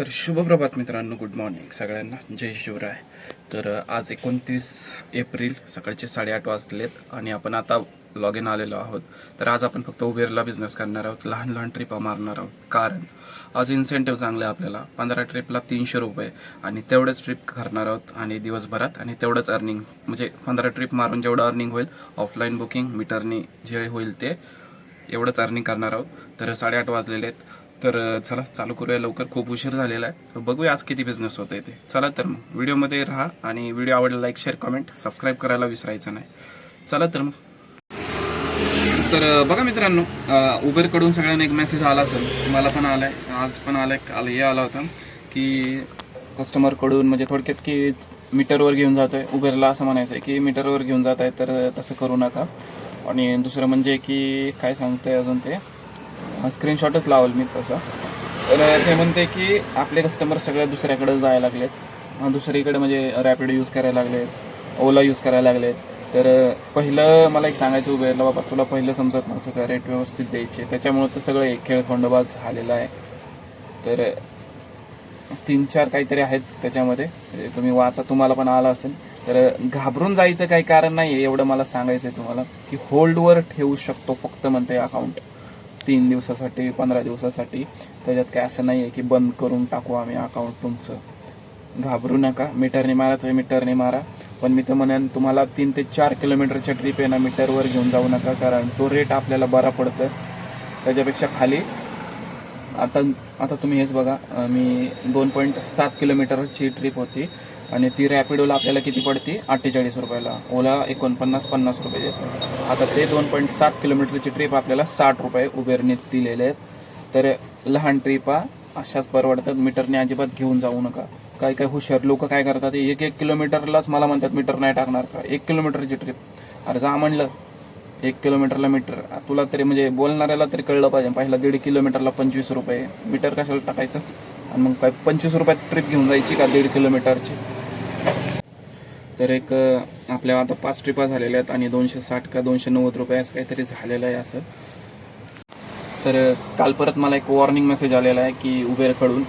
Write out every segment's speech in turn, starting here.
तर शुभप्रभात मित्रांनो good morning सगळ्यांना जय शिवराय. तर आज एकोणतीस एप्रिल सकाळचे साडेआठ वाजलेत आणि आपण आता लॉग इन आलेलो आहोत. तर आज आपण फक्त उबेरला बिझनेस करणार आहोत. लहान लहान ट्रिपा मारणार आहोत. कारण आज इन्सेंटिव्ह चांगले आहे आपल्याला. पंधरा ट्रिपला तीनशे रुपये आणि तेवढेच ट्रिप करणार आहोत आणि दिवसभरात आणि तेवढंच अर्निंग म्हणजे पंधरा ट्रिप मारून जेवढं अर्निंग होईल ऑफलाईन बुकिंग मीटरनी जे होईल ते एवढंच अर्निंग करणार आहोत. तर साडेआठ वाजलेले आहेत. तर चला चालू करूया. लवकर खूप उशीर झालेला आहे. तर बघूया आज किती बिझनेस होत आहे ते. चला तर मग व्हिडिओमध्ये राहा आणि व्हिडिओ आवडला लाईक शेअर कमेंट सबस्क्राईब करायला विसरायचं नाही. चला तर मग. तर बघा मित्रांनो उबेरकडून सगळ्यांना एक मेसेज आला असेल. मला पण आलाय. आज पण आलाय. काल हे आला होता की कस्टमरकडून म्हणजे थोडक्यात की मीटरवर घेऊन जात आहे उबेरला असं म्हणायचं आहे की मीटरवर घेऊन जात आहे तर तसं करू नका. आणि दुसरं म्हणजे की काय सांगतंय अजून ते? स्क्रीनशॉटच लावल मी तसं. तर ते म्हणते की आपले कस्टमर सगळे दुसऱ्याकडे जायला लागलेत. दुसरीकडे म्हणजे रॅपिड यूज करायला लागलेत ओला यूज करायला लागलेत. तर पहिलं मला एक सांगायचं उभं बाबा तुला पहिलं समजत नव्हतं का रेट व्यवस्थित द्यायचे? त्याच्यामुळं तर सगळं एक खेळखंडोबाज झालेला आहे. तर तीन चार काहीतरी आहेत त्याच्यामध्ये. म्हणजे तुम्ही वाचा तुम्हाला पण आला असेल. तर घाबरून जायचं काही कारण नाही आहे एवढं मला सांगायचं आहे तुम्हाला की होल्डवर ठेवू शकतो फक्त म्हणते अकाउंट तीन दिवसासाठी पंधरा दिवसासाठी. त्याच्यात काय असं नाही आहे की बंद करून टाकू आम्ही अकाउंट तुमचं. घाबरू नका. मीटरने मारायचं आहे मीटरने मारा. पण मी तर म्हणेन तुम्हाला तीन ते चार किलोमीटरच्या ट्रिप आहे ना मीटरवर घेऊन जाऊ नका. कारण तो रेट आपल्याला बरा पडतं त्याच्यापेक्षा खाली आता आता तुम्ही हेच बघा. मी दोन पॉईंट सात किलोमीटरची ट्रिप होती. आणि ती रॅपिडोला आपल्याला किती पडते? अठ्ठेचाळीस रुपयाला. ओला एकोणपन्नास पन्नास रुपये देतात आता ते दोन पॉईंट सात किलोमीटरची ट्रिप आपल्याला साठ रुपये उबेरने दिलेले आहेत. तर लहान ट्रिपा अशाच परवडतात. मीटरने अजिबात घेऊन जाऊ नका. काही काही हुशार लोक काय करतात? एक एक किलोमीटरलाच मला म्हणतात मीटर नाही टाकणार का? एक किलोमीटरची ट्रिप अरे जा म्हणलं. एक किलोमीटरला मीटर. तुला तरी म्हणजे बोलणाऱ्याला तरी कळलं पाहिजे. पहिला दीड किलोमीटरला पंचवीस रुपये. मीटर कशाला टाकायचं? आणि मग काय पंचवीस रुपयात ट्रिप घेऊन जायची का दीड किलोमीटरची तर एक आपल्या आता पाच ट्रिपा झालेल्या आहेत आणि दोनशे साठ का दोनशे नव्वद रुपये असं काहीतरी झालेलं आहे असं. तर काल परत मला एक वॉर्निंग मेसेज आलेला आहे की उबेरकडून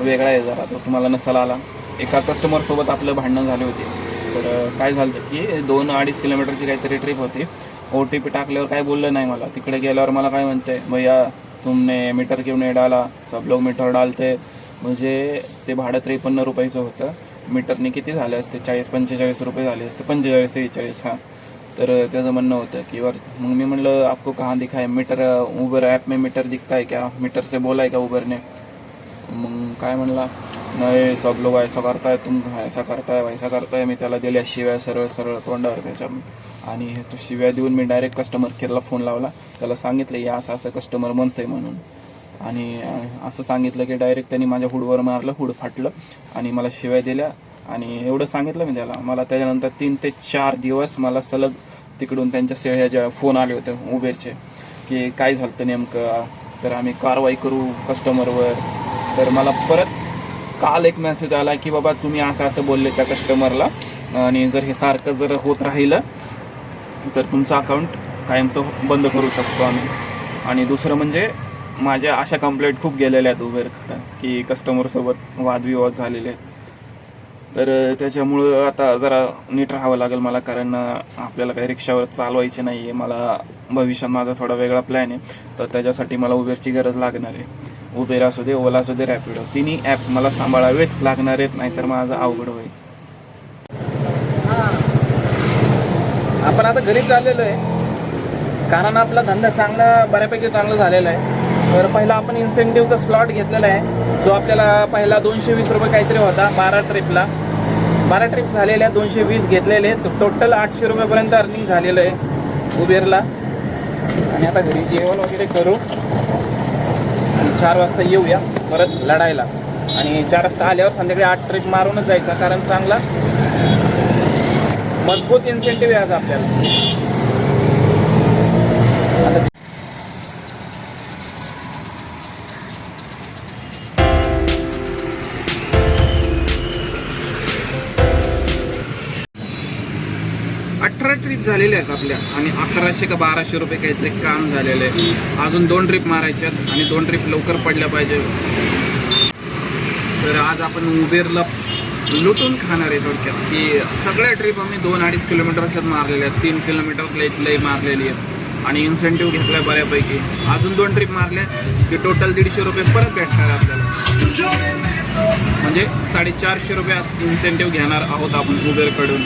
वेगळा आहे जरा तो तुम्हाला नसाला आला. एका कस्टमरसोबत आपलं भांडणं झाले होते. तर काय झालं की दोन अडीच किलोमीटरची काहीतरी ट्रिप होती. ओ टी पी टाकल्यावर काय बोललं नाही मला. तिकडे गेल्यावर मला काय म्हणते भैया तुमने मीटर क्यों नाही डाला सब लोग मीटर डालते. म्हणजे ते भाडं त्रेपन्न रुपयाचं होतं. मीटरने किती झाले असते? चाळीस पंचेचाळीस रुपये झाले असते. पंचेचाळीस सेहेचाळीस हां. तर त्याचं म्हणणं होतं की वर मग मी म्हणलं आपको कहाँ दिखा है मीटर उबर ॲप में मीटर दिखता है क्या? मीटर से बोला है का उबरने मग काय म्हणला? नाही सब लोग ऐसा करताय तुम ऐसा करताय वैसा करताय मी त्याला दिल्या शिव्या सरळ सरळ तोंडावर त्याच्या आणि तो शिव्या देऊन मी डायरेक्ट कस्टमर केअरला फोन लावला. त्याला सांगितलं या असं असं कस्टमर म्हणतोय म्हणून. आणि असं सांगितलं की डायरेक्ट त्यांनी माझ्या हुडवर मारलं हुड फाटलं आणि मला शिवाय दिल्या. आणि एवढं सांगितलं मी त्याला. मला त्याच्यानंतर तीन ते चार दिवस मला सलग तिकडून त्यांच्या सेळ्या ज्या फोन आले होते उबेरचे की काय झालं नेमकं? तर आम्ही कारवाई करू कस्टमरवर तर मला परत काल एक मेसेज आला की बाबा तुम्ही असं असं बोलले त्या कस्टमरला आणि जर हे सारखं जर होत राहिलं तर तुमचं अकाउंट कायमचं बंद करू शकतो आम्ही. आणि दुसरं म्हणजे माझ्या अशा कंप्लेंट खूप गेलेल्या आहेत उबेरकडं की कस्टमरसोबत वादविवाद झालेले आहेत. तर त्याच्यामुळं आता जरा नीट राहावं लागेल मला कारण आपल्याला काही रिक्षावर चालवायचे नाही आहे मला भविष्यात माझा थोडा वेगळा प्लॅन आहे. तर त्याच्यासाठी मला उबेरची गरज लागणार आहे. उबेर असू दे ओला असू दे रॅपिडो तिन्ही ॲप मला सांभाळावेच लागणार आहेत नाहीतर माझं अवघड होईल. आपण आता घरी चाललेलो आहे. कारण आपला धंदा चांगला बऱ्यापैकी चांगला झालेला आहे. तर पहिला आपण इन्सेंटिव्हचा स्लॉट घेतलेला आहे. जो आपल्याला पहिला दोनशे वीस रुपये काहीतरी होता बारा ट्रिपला बारा ट्रिप झालेल्या दोनशे वीस घेतलेले टोटल आठशे रुपयापर्यंत अर्निंग झालेलं आहे उबेरला आणि आता घरी जेवण वगैरे करू. आणि चार वाजता येऊया परत लढायला. आणि चार वाजता आल्यावर संध्याकाळी आठ ट्रिप मारूनच जायचा कारण चांगला मजबूत इन्सेंटिव्ह आहे आज आपल्याला. ट्रिप झालेल्या आहेत आपल्या? आणि अकराशे का बाराशे रुपये काहीतरी काम झालेलं आहे. अजून दोन ट्रिप मारायच्यात आणि दोन ट्रिप लवकर पडल्या पाहिजे. तर आज आपण उबेरला लुटून खाणार आहे थोडक्यात. की सगळ्या ट्रिप आम्ही दोन अडीच किलोमीटरच्याच मारलेल्या आहेत. तीन किलोमीटर इथलंही मारलेली आहे आणि इन्सेंटिव्ह घेतलाय बऱ्यापैकी. अजून दोन ट्रिप मारल्या की टोटल दीडशे रुपये परत भेटणार आहे आपल्याला. म्हणजे साडेचारशे रुपये आज इन्सेंटिव्ह घेणार आहोत आपण उबेरकडून.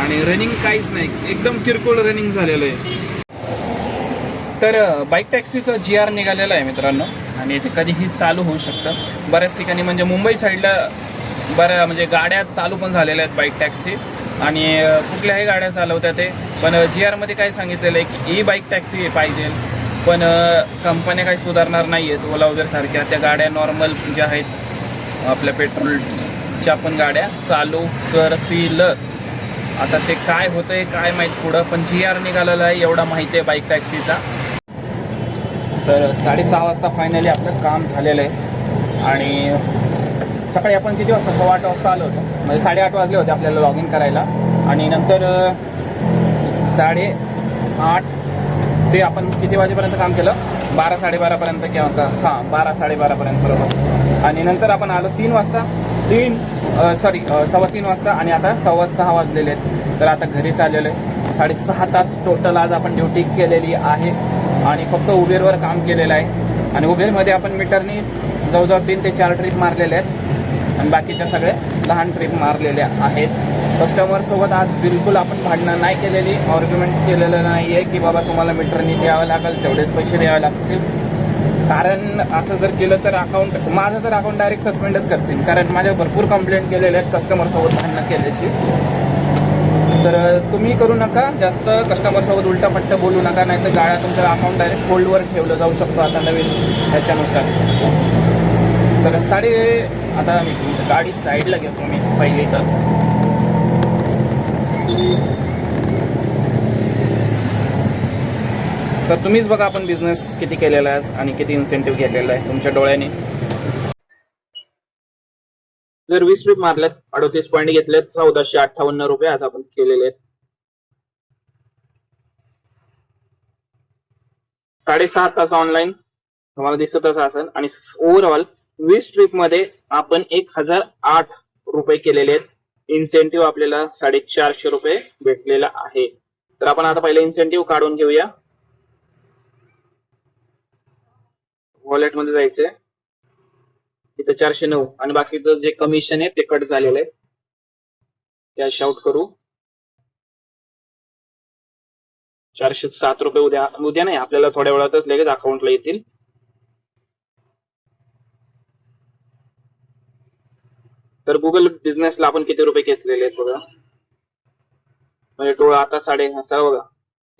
आणि रनिंग काहीच नाही. एकदम किरकोळ रनिंग झालेलं आहे. तर बाईक टॅक्सीचं जी आर निघालेलं आहे मित्रांनो. आणि ते कधीही चालू होऊ शकतं. बऱ्याच ठिकाणी म्हणजे मुंबई साईडला बऱ्या म्हणजे गाड्या चालू पण झालेल्या आहेत बाईक टॅक्सी आणि कुठल्याही गाड्या चालवत्या ते. पण जी आरमध्ये काय सांगितलेलं आहे की ई बाईक टॅक्सी पाहिजे. पण कंपन्या काही सुधारणार नाही आहेत ओला वगैरे सारख्या त्या गाड्या नॉर्मल ज्या आहेत आपल्या पेट्रोलच्या पण गाड्या चालू करतील. आता ते काय होतंय काय माहीत पुढं पण जी आर निघालेला आहे एवढा माहिती आहे बाईक टॅक्सीचा तर साडेसहा वाजता फायनली आपलं काम झालेलं आहे. आणि सकाळी आपण किती वाजता? सव्वा आठ वाजता आलो होतो. म्हणजे साडेआठ वाजले होते आपल्याला लॉग इन करायला. आणि नंतर साडे आठ ते आपण किती वाजेपर्यंत काम केलं? बारा साडेबारापर्यंत किंवा का? हां बारा साडेबारापर्यंत बरोबर. आणि नंतर आपण आलो तीन वाजता. तीन सॉरी सव्वा तीन वाजता आणि आता सव्वा सहा वाजलेले आहेत. तर आता घरी चाललेलो आहे. साडेसहा तास टोटल आज आपण ड्युटी केलेली आहे आणि फक्त उबेरवर काम केलेलं आहे. आणि उबेरमध्ये आपण मीटरनी जवळजवळ तीन ते चार ट्रिप मारलेल्या आहेत. आणि बाकीच्या सगळ्या लहान ट्रिप मारलेल्या आहेत. कस्टमरसोबत आज बिलकुल आपण भांडणं नाही केलेली ऑर्ग्युमेंट केलेलं नाही आहे की बाबा तुम्हाला मीटरनी यावं लागेल तेवढेच पैसे द्यावे लागतील. कारण असं जर केलं तर अकाउंट माझं तर अकाउंट डायरेक्ट सस्पेंडच करतील. कारण माझ्या भरपूर कंप्लेंट केलेल्या आहेत कस्टमरसोबत भांडणं केल्याची. तर तुम्ही करू नका. जास्त कस्टमरसोबत उलटापट्टा बोलू नका. नाही तर गाड्या तुमचं अकाउंट डायरेक्ट होल्डवर ठेवलं जाऊ शकतो आता नवीन ह्याच्यानुसार. तर साडे आता मी गाडी साईडला घेतो मी पहिली तर. तर तुम्हीच बघा आपण बिझनेस किती केलेला आहे आणि किती इन्सेंटिव्ह घेतलेला आहे तुमच्या डोळ्याने. जर वीस ट्रिप मारल्यात अडोतीस पॉईंट घेतलेत चौदाशे अठ्ठावन्न रुपये आज आपण केलेले आहेत. साडेसहा तास ऑनलाईन तुम्हाला दिसतच असेल आणि ओव्हरऑल वीस ट्रिपमध्ये आपण एक हजार आठ रुपये केलेले आहेत. इन्सेंटिव्ह आपल्याला साडेचारशे रुपये भेटलेला आहे. तर आपण आता पहिले इन्सेंटिव्ह काढून घेऊया. वॉलेटमध्ये जायचंय. इथं चारशे नऊ आणि बाकीचं जे कमिशन आहे ते कट झालेलं आहे. कॅश आउट करू. चारशे सात रुपये उद्या उद्या नाही आपल्याला थोड्या वेळातच लगेच अकाउंटला येतील. तर गुगल बिझनेसला आपण किती रुपये घेतलेले आहेत बघा. म्हणजे टोळा आता साडे सहा बघा.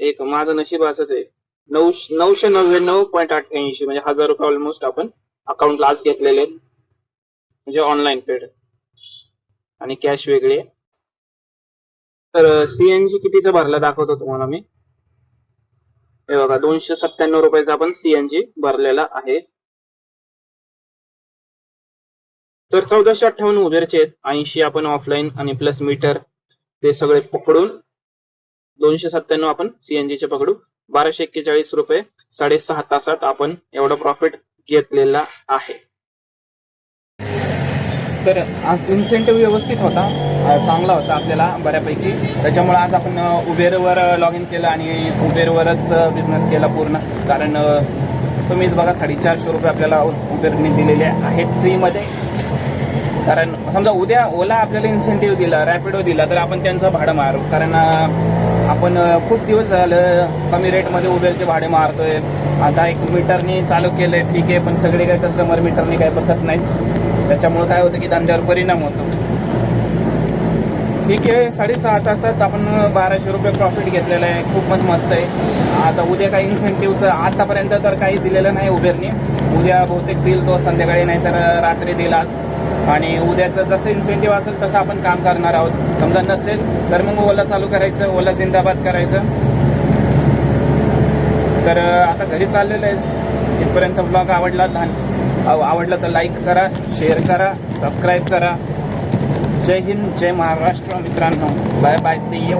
एक माझं नशीब असंच आहे. नऊ नऊशे नव्याण्णव पॉईंट अठ्ठ्याऐंशी म्हणजे हजार रुपये ऑलमोस्ट आपण अकाउंटला आज घेतलेले म्हणजे ऑनलाईन पेड आणि कॅश वेगळी आहे. तर सीएनजी कितीचा भरला दाखवतो तुम्हाला मी. हे बघा दोनशे सत्त्याण्णव रुपयाचा आपण सीएनजी भरलेला आहे. तर चौदाशे अठ्ठावन्न उबेरचे आहेत. ऐंशी आपण ऑफलाईन आणि प्लस मीटर ते सगळे पकडून दोनशे सत्त्याण्णव आपण सीएनजीचे पकडू. बाराशे एक्केचाळीस रुपये साडेसहा तासात आपण एवढं प्रॉफिट घेतलेला आहे. तर आज इन्सेंटिव्ह व्यवस्थित होता चांगला होता आपल्याला बऱ्यापैकी. त्याच्यामुळे आज आपण उबेरवर लॉग इन केलं आणि उबेरवरच बिझनेस केला पूर्ण. कारण तुम्हीच बघा साडेचारशे रुपये आपल्याला उबेरने दिलेले आहेत फ्रीमध्ये कारण समजा उद्या ओला आपल्याला इन्सेंटिव्ह दिला रॅपिडो दिला तर आपण त्यांचं भाडं मारू. कारण आपण खूप दिवस झालं कमी रेटमध्ये उबेरचे भाडे मारतोय. आता एक मीटरनी चालू केलंय ठीक आहे पण सगळे काही कस्टमर मीटरनी काही बसत नाहीत. त्याच्यामुळे काय होतं की धंद्यावर परिणाम होतो. ठीक आहे साडेसहा तासात आपण बाराशे रुपये प्रॉफिट घेतलेलं आहे. खूपच मस्त आहे. आता उद्या काही इन्सेंटिव्हचं आतापर्यंत तर काही दिलेलं नाही उबेरनी. उद्या बहुतेक दिल तो संध्याकाळी नाही तर रात्री दिला आज. आणि उद्याचं जसं इन्सेंटिव्ह असेल तसं आपण काम करणार आहोत. समजा नसेल तर मग ओला चालू करायचं ओला जिंदाबाद करायचं. तर आता घरी चाललेलं आहे. इथपर्यंत ब्लॉग आवडला लहान आवडला तर लाईक करा शेअर करा सबस्क्राईब करा. जय हिंद जय महाराष्ट्र मित्रांनो. Bye bye C you